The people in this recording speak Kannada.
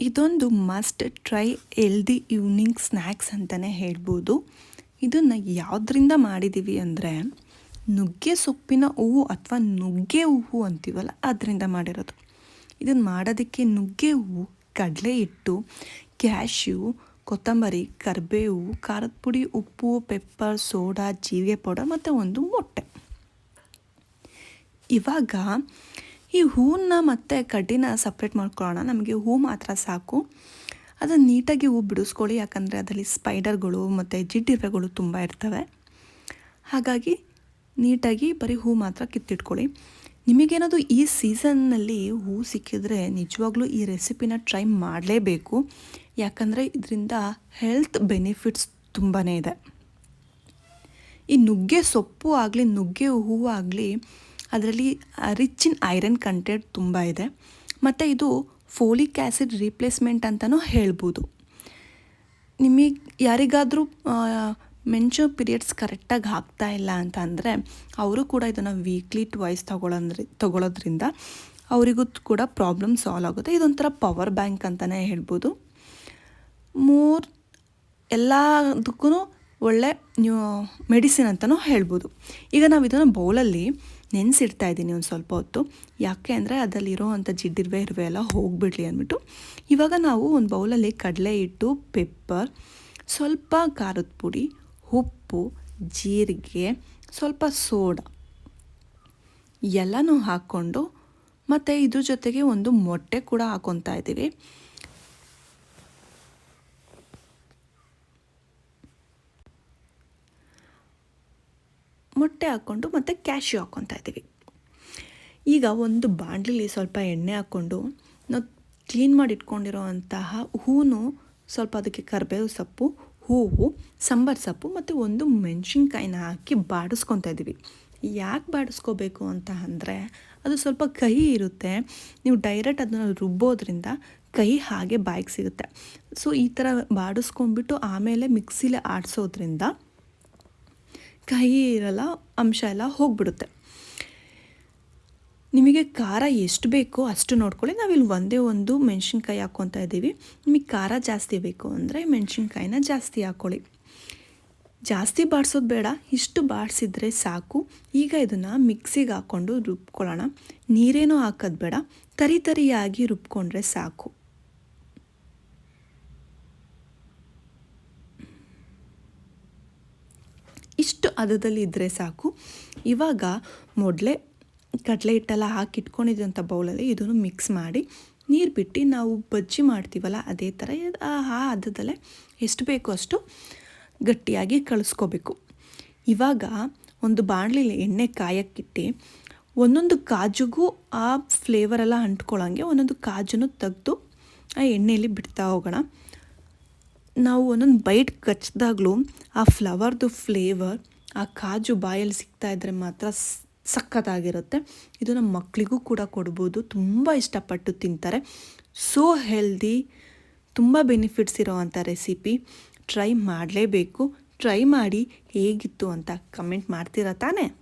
ಇದೊಂದು must try healthy evening snacks ಅಂತಲೇ ಹೇಳ್ಬೋದು. ಇದನ್ನು ಯಾವುದ್ರಿಂದ ಮಾಡಿದ್ದೀವಿ ಅಂದರೆ, ನುಗ್ಗೆ ಸೊಪ್ಪಿನ ಹೂವು ಅಥವಾ ನುಗ್ಗೆ ಹೂವು ಅಂತೀವಲ್ಲ, ಅದರಿಂದ ಮಾಡಿರೋದು. ಇದನ್ನು ಮಾಡೋದಕ್ಕೆ ನುಗ್ಗೆ ಹೂವು, ಕಡಲೆ ಹಿಟ್ಟು ಕ್ಯಾಶ್ಯೂ ಕೊತ್ತಂಬರಿ ಕರಿಬೇವು ಖಾರದ ಪುಡಿ, ಉಪ್ಪು ಪೆಪ್ಪರ್ ಸೋಡಾ ಜೀರಿಗೆ ಪೌಡರ್ ಮತ್ತು ಒಂದು ಮೊಟ್ಟೆ. ಇವಾಗ ಈ ಹೂವನ್ನ ಮತ್ತು ಕಡ್ಡಿನ ಸಪ್ರೇಟ್ ಮಾಡ್ಕೊಳ್ಳೋಣ. ನಮಗೆ ಹೂ ಮಾತ್ರ ಸಾಕು. ಅದನ್ನು ನೀಟಾಗಿ ಹೂ ಬಿಡಿಸ್ಕೊಳ್ಳಿ. ಯಾಕಂದರೆ ಅದರಲ್ಲಿ ಸ್ಪೈಡರ್ಗಳು ಮತ್ತು ಜಿಡ್ಡಿರ್ವೆಗಳು ತುಂಬ ಇರ್ತವೆ. ಹಾಗಾಗಿ ನೀಟಾಗಿ ಬರೀ ಹೂ ಮಾತ್ರ ಕಿತ್ತಿಟ್ಕೊಳ್ಳಿ. ನಿಮಗೇನಾದರೂ ಈ ಸೀಸನ್ನಲ್ಲಿ ಹೂ ಸಿಕ್ಕಿದ್ರೆ ನಿಜವಾಗ್ಲೂ ಈ ರೆಸಿಪಿನ ಟ್ರೈ ಮಾಡಲೇಬೇಕು. ಯಾಕಂದರೆ ಇದರಿಂದ ಹೆಲ್ತ್ ಬೆನಿಫಿಟ್ಸ್ ತುಂಬಾ ಇದೆ. ಈ ನುಗ್ಗೆ ಸೊಪ್ಪು ಆಗಲಿ, ನುಗ್ಗೆ ಹೂವು ಆಗಲಿ ಅದರಲ್ಲಿ ರಿಚ್ ಇನ್ ಐರನ್ ಕಂಟೆಂಟ್ ತುಂಬ ಇದೆ. ಮತ್ತು ಇದು ಫೋಲಿಕ್ ಆ್ಯಸಿಡ್ ರೀಪ್ಲೇಸ್ಮೆಂಟ್ ಅಂತಲೂ ಹೇಳ್ಬೋದು. ನಿಮಗೆ ಯಾರಿಗಾದರೂ ಮೆನ್ಚೋ ಪೀರಿಯಡ್ಸ್ ಕರೆಕ್ಟಾಗಿ ಆಗ್ತಾ ಇಲ್ಲ ಅಂತ ಅಂದರೆ, ಅವರು ಕೂಡ ಇದನ್ನು ವೀಕ್ಲಿ ಟ್ವೈಸ್ ತೊಗೊಳೋದ್ರಿ, ತೊಗೊಳೋದ್ರಿಂದ ಅವರಿಗೂ ಕೂಡ ಪ್ರಾಬ್ಲಮ್ ಸಾಲ್ವ್ ಆಗುತ್ತೆ. ಇದೊಂಥರ ಪವರ್ ಬ್ಯಾಂಕ್ ಅಂತಲೇ ಹೇಳ್ಬೋದು. ಮೂರ್, ಎಲ್ಲದಕ್ಕೂ ಒಳ್ಳೆ ನ್ಯೂ ಮೆಡಿಸಿನ್ ಅಂತಲೂ ಹೇಳ್ಬೋದು. ಈಗ ನಾವು ಇದನ್ನು ಬೌಲಲ್ಲಿ ನೆನೆಸಿಡ್ತಾ ಇದ್ದೀನಿ ಒಂದು ಸ್ವಲ್ಪ ಹೊತ್ತು. ಯಾಕೆ ಅಂದರೆ ಅದರಲ್ಲಿರೋ ಅಂಥ ಜಿಡ್ಡಿರುವೆ, ಇರುವೆ ಎಲ್ಲ ಹೋಗಿಬಿಡ್ಲಿ ಅಂದ್ಬಿಟ್ಟು. ಇವಾಗ ನಾವು ಒಂದು ಬೌಲಲ್ಲಿ ಕಡಲೆ ಹಿಟ್ಟು, ಪೆಪ್ಪರ್, ಸ್ವಲ್ಪ ಖಾರದ ಪುಡಿ, ಉಪ್ಪು, ಜೀರಿಗೆ, ಸ್ವಲ್ಪ ಸೋಡಾ ಎಲ್ಲನೂ ಹಾಕ್ಕೊಂಡು ಮತ್ತು ಇದ್ರ ಜೊತೆಗೆ ಒಂದು ಮೊಟ್ಟೆ ಕೂಡ ಹಾಕ್ಕೊತಾ ಇದ್ದೀವಿ. ಮೊಟ್ಟೆ ಹಾಕ್ಕೊಂಡು ಮತ್ತು ಕ್ಯಾಶ್ಯೂ ಹಾಕ್ಕೊತಾ ಇದ್ದೀವಿ. ಈಗ ಒಂದು ಬಾಣಲಿಲಿ ಸ್ವಲ್ಪ ಎಣ್ಣೆ ಹಾಕ್ಕೊಂಡು ನಾವು ಕ್ಲೀನ್ ಮಾಡಿ ಇಟ್ಕೊಂಡಿರೋ ಅಂತಹ ಹೂನು ಸ್ವಲ್ಪ ಅದಕ್ಕೆ ಕರಿಬೇವು ಸೊಪ್ಪು, ಹೂವು, ಸಾಂಬಾರು ಸೊಪ್ಪು ಮತ್ತು ಒಂದು ಮೆಣಸಿನ್ಕಾಯಿನ ಹಾಕಿ ಬಾಡಿಸ್ಕೊತಾ ಇದ್ದೀವಿ. ಯಾಕೆ ಬಾಡಿಸ್ಕೋಬೇಕು ಅಂತ ಅಂದರೆ ಅದು ಸ್ವಲ್ಪ ಕಹಿ ಇರುತ್ತೆ. ನೀವು ಡೈರೆಕ್ಟ್ ಅದನ್ನು ರುಬ್ಬೋದ್ರಿಂದ ಕಹಿ ಹಾಗೆ ಬಾಯಿಗೆ ಸಿಗುತ್ತೆ. ಸೊ ಈ ಥರ ಬಾಡಿಸ್ಕೊಂಡ್ಬಿಟ್ಟು ಆಮೇಲೆ ಮಿಕ್ಸಿಲಿ ಆಡಿಸೋದ್ರಿಂದ ಕಹಿ ಇರಲ್ಲ, ಅಂಶ ಎಲ್ಲ ಹೋಗ್ಬಿಡುತ್ತೆ. ನಿಮಗೆ ಖಾರ ಎಷ್ಟು ಬೇಕೋ ಅಷ್ಟು ನೋಡ್ಕೊಳ್ಳಿ. ನಾವಿಲ್ಲಿ ಒಂದೇ ಒಂದು ಮೆಣಸಿನ್ಕಾಯಿ ಹಾಕ್ಕೊತಾ ಇದ್ದೀವಿ. ನಿಮಗೆ ಖಾರ ಜಾಸ್ತಿ ಬೇಕು ಅಂದರೆ ಮೆಣಸಿನ್ಕಾಯಿನ ಜಾಸ್ತಿ ಹಾಕ್ಕೊಳ್ಳಿ. ಜಾಸ್ತಿ ಬಾಡಿಸೋದು ಬೇಡ. ಇಷ್ಟು ಬಾಡಿಸಿದ್ರೆ ಸಾಕು. ಈಗ ಇದನ್ನು ಮಿಕ್ಸಿಗೆ ಹಾಕ್ಕೊಂಡು ರುಬ್ಕೊಳ್ಳೋಣ. ನೀರೇನೂ ಹಾಕೋದು ಬೇಡ. ತರಿ ತರಿಯಾಗಿ ರುಬ್ಕೊಂಡ್ರೆ ಸಾಕು. ಇಷ್ಟು ಅದದಲ್ಲಿ ಇದ್ದರೆ ಸಾಕು. ಇವಾಗ ಮೊದಲೇ ಕಡಲೆ ಹಿಟ್ಟೆಲ್ಲ ಹಾಕಿ ಇಟ್ಕೊಂಡಿದ್ದಂಥ ಬೌಲಲ್ಲಿ ಇದನ್ನು ಮಿಕ್ಸ್ ಮಾಡಿ ನೀರು ಬಿಟ್ಟು ನಾವು ಬಜ್ಜಿ ಮಾಡ್ತೀವಲ್ಲ ಅದೇ ಥರ ಆ ಅದದಲ್ಲೇ ಎಷ್ಟು ಬೇಕೋ ಅಷ್ಟು ಗಟ್ಟಿಯಾಗಿ ಕಳಿಸ್ಕೋಬೇಕು. ಇವಾಗ ಒಂದು ಬಾಣಲಿಲಿ ಎಣ್ಣೆ ಕಾಯಕ್ಕಿಟ್ಟು ಒಂದೊಂದು ಕಾಜುಗೂ ಆ ಫ್ಲೇವರೆಲ್ಲ ಅಂಟ್ಕೊಳ್ಳೋಂಗೆ ಒಂದೊಂದು ಕಾಜನ್ನು ತೆಗೆದು ಆ ಎಣ್ಣೆಯಲ್ಲಿ ಬಿಡ್ತಾ ಹೋಗೋಣ. ನಾವು ಒಂದೊಂದು ಬೈಟ್ ಕಚ್ಚಿದಾಗಲೂ ಆ ಫ್ಲವರ್ದು ಫ್ಲೇವರ್ ಆ ಕಾಜು ಬಾಯಲ್ಲಿ ಸಿಗ್ತಾ ಇದ್ದರೆ ಮಾತ್ರ ಸಖತ್ತಾಗಿರುತ್ತೆ. ಇದು ನಮ್ಮ ಮಕ್ಕಳಿಗೂ ಕೂಡ ಕೊಡ್ಬೋದು. ತುಂಬ ಇಷ್ಟಪಟ್ಟು ತಿಂತಾರೆ. ಸೋ ಹೆಲ್ದಿ ತುಂಬ ಬೆನಿಫಿಟ್ಸ್ ಇರೋವಂಥ ರೆಸಿಪಿ ಟ್ರೈ ಮಾಡಲೇಬೇಕು. ಟ್ರೈ ಮಾಡಿ ಹೇಗಿತ್ತು ಅಂತ ಕಮೆಂಟ್ ಮಾಡ್ತೀರಾ ತಾನೇ?